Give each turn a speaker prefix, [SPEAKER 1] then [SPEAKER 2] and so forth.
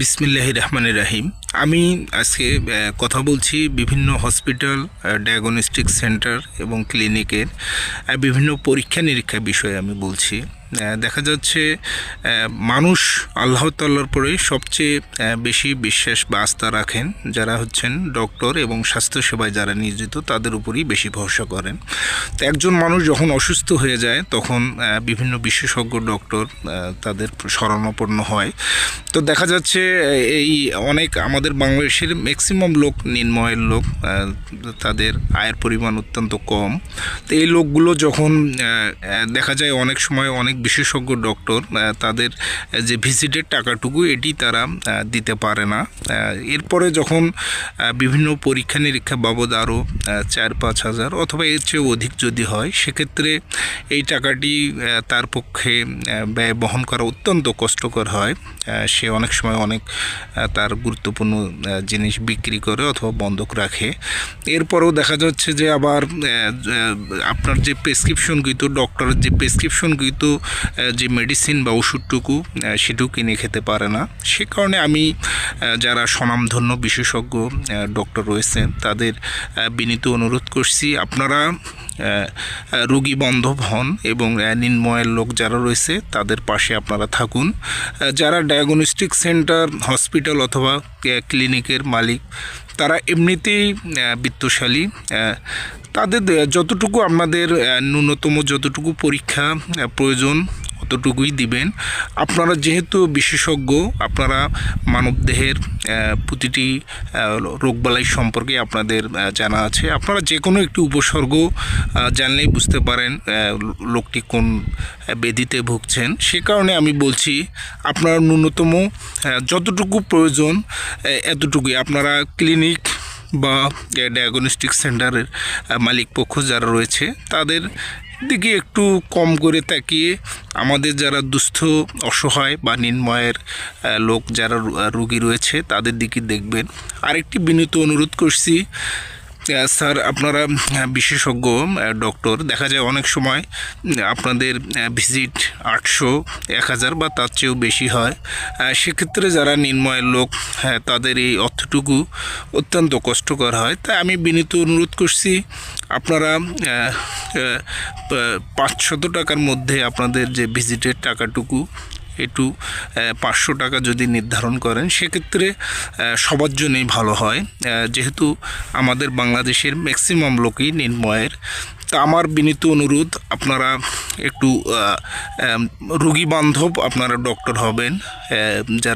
[SPEAKER 1] বিসমিল্লাহ রহমানের রাহিম। আমি আজকে কথা বলছি বিভিন্ন হসপিটাল ডায়াগনস্টিক সেন্টার এবং ক্লিনিকের বিভিন্ন পরীক্ষা নিরীক্ষা বিষয়ে আমি বলছি। দেখা যাচ্ছে মানুষ আল্লাহ তাল্লার পরে সবচেয়ে বেশি বিশ্বাস বা আস্থা রাখেন যারা হচ্ছেন ডক্টর এবং স্বাস্থ্যসেবায় যারা নিয়োজিত, তাদের উপরই বেশি ভরসা করেন। তো একজন মানুষ যখন অসুস্থ হয়ে যায়, তখন বিভিন্ন বিশেষজ্ঞ ডক্টর তাদের শরণাপন্ন হয়। তো দেখা যাচ্ছে এই অনেক আমাদের বাংলাদেশের ম্যাক্সিমাম লোক, নিম্নয়ের লোক তাদের আয়ের পরিমাণ অত্যন্ত কম। তো এই লোকগুলো যখন দেখা যায় অনেক সময় অনেক বিশেষজ্ঞ ডক্টর তাদের যে ভিজিটের টাকাটুকু এটি তারা দিতে পারে না। এরপরে যখন বিভিন্ন পরীক্ষা নিরীক্ষা বাবদ আরও চার পাঁচ হাজার অথবা এর চেয়েও অধিক যদি হয়, সেক্ষেত্রে এই টাকাটি তার পক্ষে ব্যয় বহন করা অত্যন্ত কষ্টকর হয়। সে অনেক সময় অনেক তার গুরুত্বপূর্ণ জিনিস বিক্রি করে অথবা বন্ধক রাখে। এরপরেও দেখা যাচ্ছে যে আবার আপনার যে প্রেসক্রিপশনকৃত ডক্টরের যে প্রেসক্রিপশনকৃত যে মেডিসিন বা ওষুধটুকু সেটুকু কিনে খেতে পারে না। সে কারণে আমি যারা স্বনামধন্য বিশেষজ্ঞ ডক্টর রয়েছেন, তাদের বিনীত অনুরোধ করছি, আপনারা রোগী বান্ধব হন এবং অ্যানিনময়ের লোক যারা রয়েছে, তাদের পাশে আপনারা থাকুন। যারা ডায়াগনস্টিক সেন্টার হসপিটাল অথবা ক্লিনিকের মালিক, তারা এমনিতেই বিত্তশালী। তাদের যতটুকু আমাদের ন্যূনতম যতটুকু পরীক্ষা প্রয়োজন অতটুকুই দিবেন। আপনারা যেহেতু বিশেষজ্ঞ, আপনারা মানবদেহের প্রতিটি রোগবালাই সম্পর্কে আপনাদের জানা আছে। আপনারা যে কোনো একটি উপসর্গ জানলেই বুঝতে পারেন লোকটি কোন ব্যাধিতে ভুগছেন। সে কারণে আমি বলছি, আপনারা ন্যূনতম যতটুকু প্রয়োজন এতটুকুই। আপনারা ক্লিনিক বা ডায়াগনস্টিক সেন্টারের মালিক পক্ষ যারা রয়েছে, তাদের দিকে একটু কম করে তাকিয়ে আমাদের যারা দুস্থ, অসহায় বা নির্ময়ের লোক যারা রুগী রয়েছে, তাদের দিকে দেখবেন। আরেকটি বিনীত অনুরোধ করছি স্যার, আপনারা বিশেষজ্ঞ ডক্টর, দেখা যায় অনেক সময় আপনাদের ভিজিট আটশো, এক হাজার বা তার চেয়েও বেশি হয়। সেক্ষেত্রে যারা নির্ময়ের লোক হ্যাঁ তাদের এই অর্থটুকু অত্যন্ত কষ্টকর হয়। তাই আমি বিনীত অনুরোধ করছি, আপনারা পাঁচশত টাকার মধ্যে আপনাদের যে ভিজিটের টাকাটুকু একটু পাঁচশো টাকা যদি নির্ধারণ করেন সেক্ষেত্রে সবার জন্যই ভালো হয়। যেহেতু আমাদের বাংলাদেশের ম্যাক্সিমাম লোকই নির্ময়ের। তা আমার বিনীত অনুরোধ আপনারা একটু আহ, বান্ধব আপনারা ডক্টর হবেন যারা